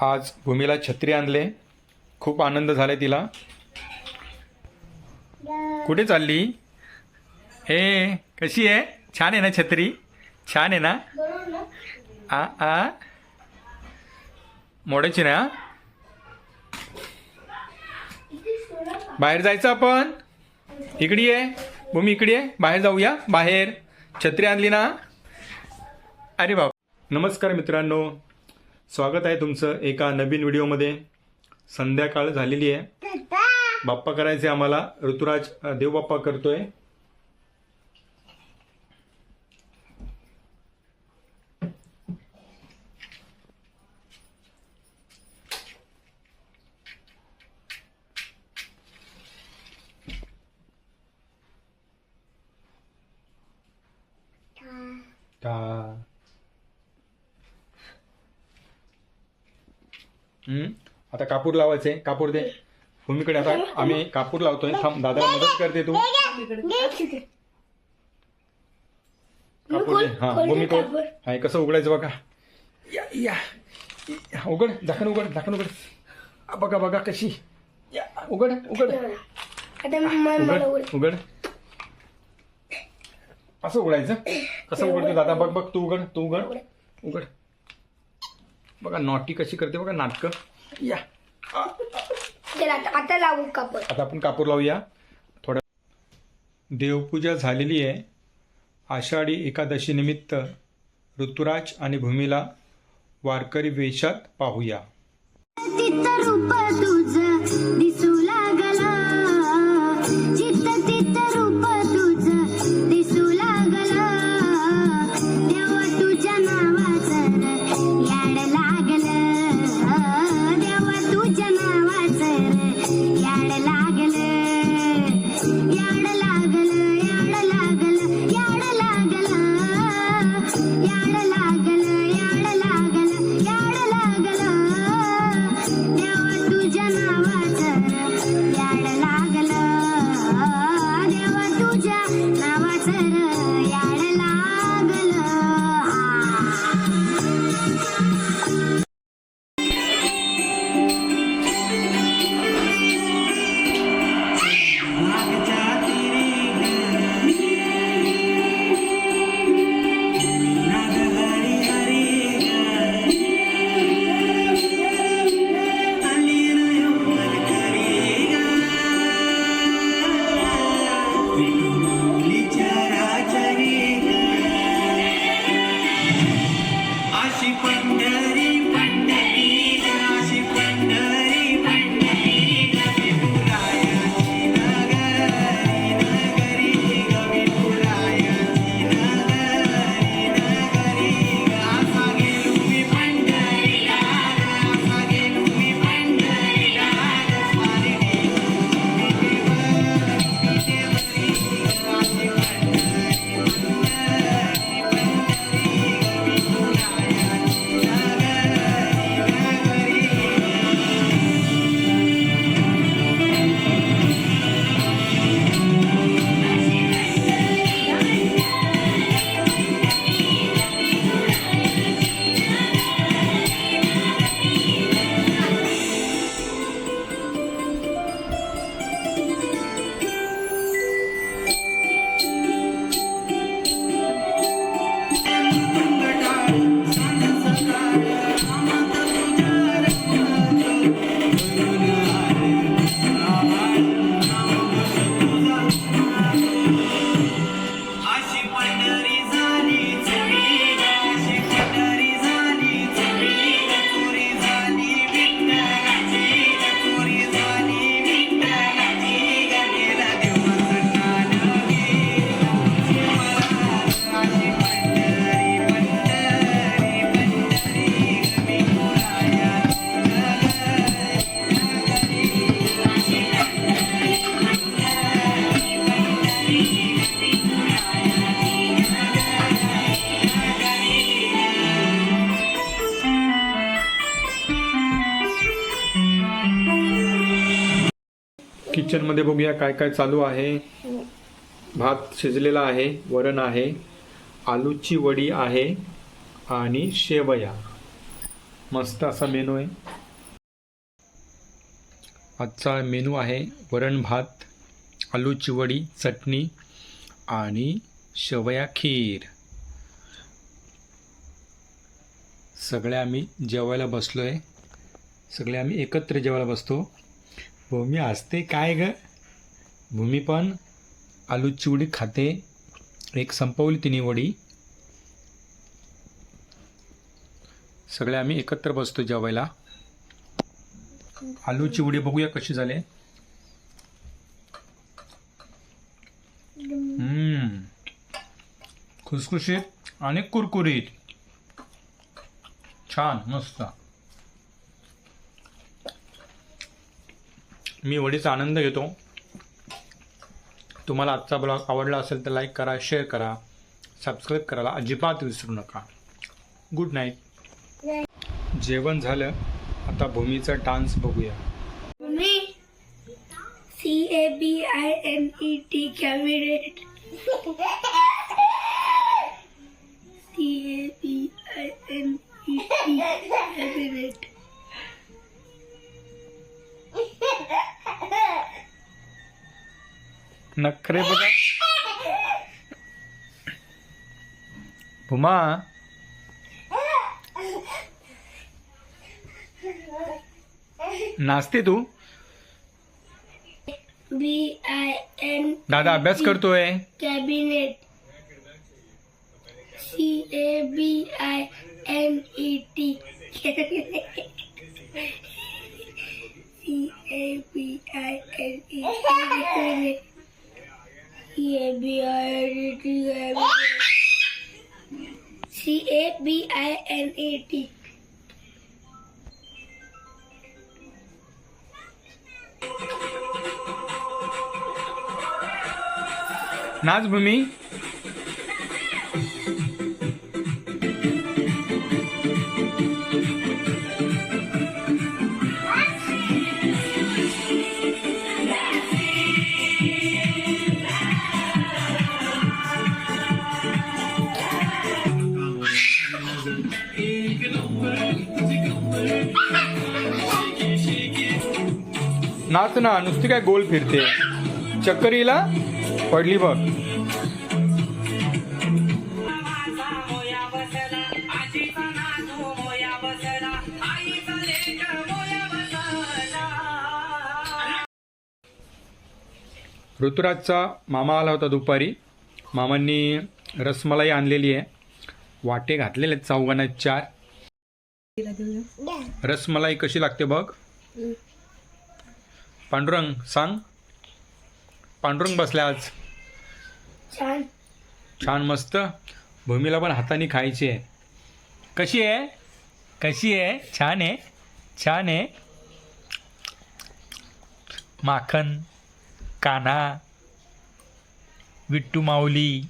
आज भूमीला छत्री आणले. खूप आनंद झाला तिला. कुठे चालली? हे कशी आहे? छान आहे ना छत्री? छान आहे ना? आ आ? मोडायची ना? बाहेर जायचं आपण? इकडे ये. भूमी इकडे आहे बाहेर जाऊया. बाहेर. छत्री आणली ना? अरे बाप. नमस्कार मित्रांनो. स्वागत आहे तुमचं एका नवीन व्हिडिओमध्ये. संध्याकाळ झालेली आहे. बाप्पा करायचे आम्हाला. ऋतुराज देवबाप्पा करतोय. का आता कापूर लावायचे कापूर दे. भूमीकडे आता आम्ही कापूर लावतोय. थांब दादाला मदत करते तू. कापूर दे. हा भूमीकडे हा हे कसं उघडायचं बघा. या या उघड झाकण उघड झाकण उघड. बघा बघा कशी. या उघड उघड. आता मला उघड उघड. असं उघडायचं? कसं उघडते दादा? बघ बघ तू उघड तू उघड. उघड. बघा नॉटी कशी करते बघा नाटकं. या. चला आता आता लावू कापड. आता आपण कापूर लावूया. थोडं देवपूजा झालेली आहे. आषाढी एकादशी निमित्त ऋतुराज आणि भूमीला वारकरी वेशात पाहूया. रूप किचनमध्ये बघूया काय काय चालू आहे. भात शिजलेला आहे वरण आहे आलूची वडी आहे आणि शेवया. मस्त असा मेनू आहे. आजचा मेनू आहे वरण भात आलूची वडी चटणी आणि शेवया खीर. सगळे आम्ही जेवायला बसलो आहे सगळे आम्ही एकत्र जेवायला बसतो. भूमी असते काय ग? भूमी पण आलूची उडी खाते. एक संपवली तिने वडी. सगळे आम्ही एकत्र बसतो जेवायला. आलूची उडी बघूया कशी झाले. हम्म. खुसखुशीत आणि कुरकुरीत. छान मस्त. मी वडीचा आनंद घेतो. तुम्हाला आजचा ब्लॉग आवडला असेल तर लाईक करा शेअर करा सबस्क्राईब करायला अजिबात विसरू नका. गुड नाईट जेवण झालं. आता भूमीचा डान्स बघूया. Mummy C A B I M E T cabinet C A B I M E T cabinet नखरे बघा. भूमा. नाचते तू? बी आय एन दादा अभ्यास करतोय. Cabinet. C A B I N E T C A B I N E T A B I N E T C A B I N A T नाच नाच ना नुसती काय गोल फिरते. चक्करीला पडली बघ. ऋतुराजचा मामा आला होता दुपारी. मामांनी रसमलाई आणलेली आहे. वाटे घातलेले आहेत चौघांना चार. रसमलाई कशी लागते बघ. पांडुरंग सांग. पांडुरंग बसल्या आज. छान. छान मस्त. भूमीला पण हाताने खायची. आहे कशी आहे? कशी आहे? छान आहे. छान आहे. माखन कान्हा विट्टू माऊली.